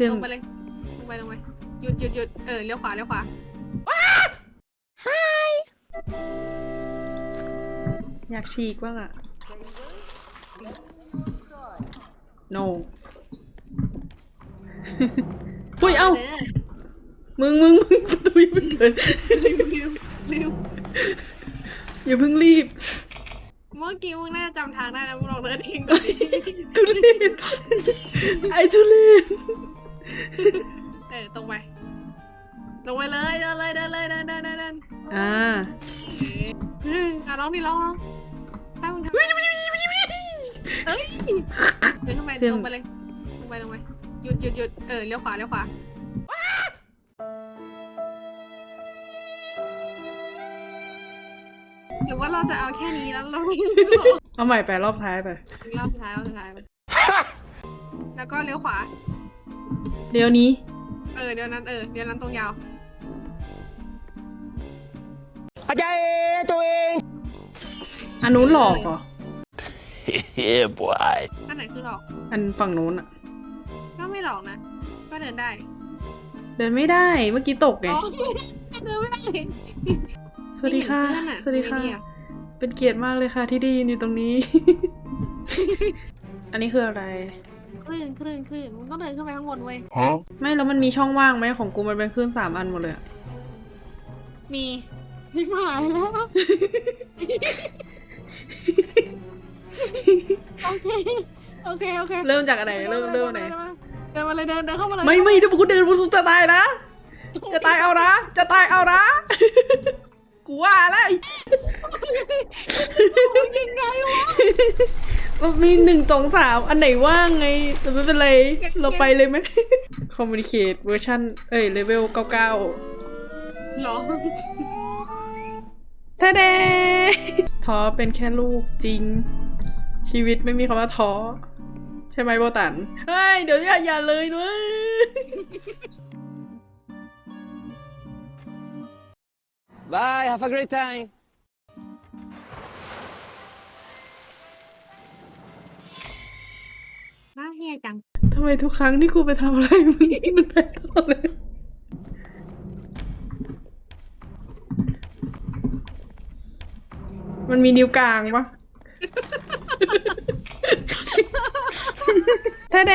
ตรงไปเลยลงไปลงไปหยุดหยุดหยุดเออเลี้ยวขวาเลี้ยวขวาอยากฉีกบ้างอะ no อุ้ยเอ้า ด้อมึงมึงมึงประตูยังไม่เปิดลืมลืมลืมอย่าเพิ่งรีบเมื่อกี้มึงน่าจะจำทางได้นะมึงลองเดินเองก่อนดิทุเรศไอ้ทุเรศ เออตรงไป ลงไปเลยเดินเลยเดินเลยเดินเดินเดินเดินอ่าเอออะร้องดิร้องร้องถ้ามึงทำเอ้ยเดินเข้าไปเรื่องลงไปเลยลงไปลงไปหยุดหยุดหยุดเออเลี้ยวขวาเลี้ยวขวาหรือว่าเราจะเอาแค่นี้แล้วเราเอาใหม่ไปรอบท้ายไปรอบสุดท้ายรอบสุดท้าย แล้วก็เลี้ยวขวา เดี๋ยวนี้ เออเดี๋ยวนั้นเออเดี๋ยวนั้นตรงยาวอาจารย์ตัวเองอันนู้นหลอกเหรอ yeah boy อันไหนคือหลอก อันฝั่งนู้นอะก็ไม่หลอกนะ ก็เดินได้เดินไม่ได้เมื่อกี้ตกไงอ๋อเดินไม่ได้สวัสดีค่ะไม่เห็นเพื่อนอะสวัสดีค่ะ ไม่ดีอะเป็นเกียรติมากเลยค่ะที่ได้ยินอยู่ตรงนี้ อันนี้คืออะไร คลื่นคลื่นคลื่นมึงต้องเดินขึ้นไปข้างบนเว้ย huh ไม่แล้วมันมีช่องว่างไหมของกูมันเป็นคลื่นสามอันหมดเลยอะมีชิบหายแล้วโอเคโอเคโอเคเริ่มจากอะไรเริ่มเริ่มไหนเดินมาเลยเดินเดินเข้ามาเลยไม่ไม่ถ้ากูเดินกูจะตายนะ จะตายเอานะ จะตายเอานะ กูว่าแล้วยังไงวะ มันมีหนึ่งสองสามอันไหนว่างไง แต่ไม่เป็นไร เราไปเลยไหม Communicate เวอร์ชันเอ้ยเลเวลเก้าเก้าหรอท่าเดท้อเป็นแค่ลูกจริง ชีวิตไม่มีคำว่าท้อใช่ไหมโบตัน เฮ้ย เดี๋ยวอย่าอย่าเลยด้วย bye have a great time จังทำไมทุกครั้งที่กูไปทำอะไรมึงมันแพ้ตลอดเลยมันมีนิ้วกลางปะท่าเด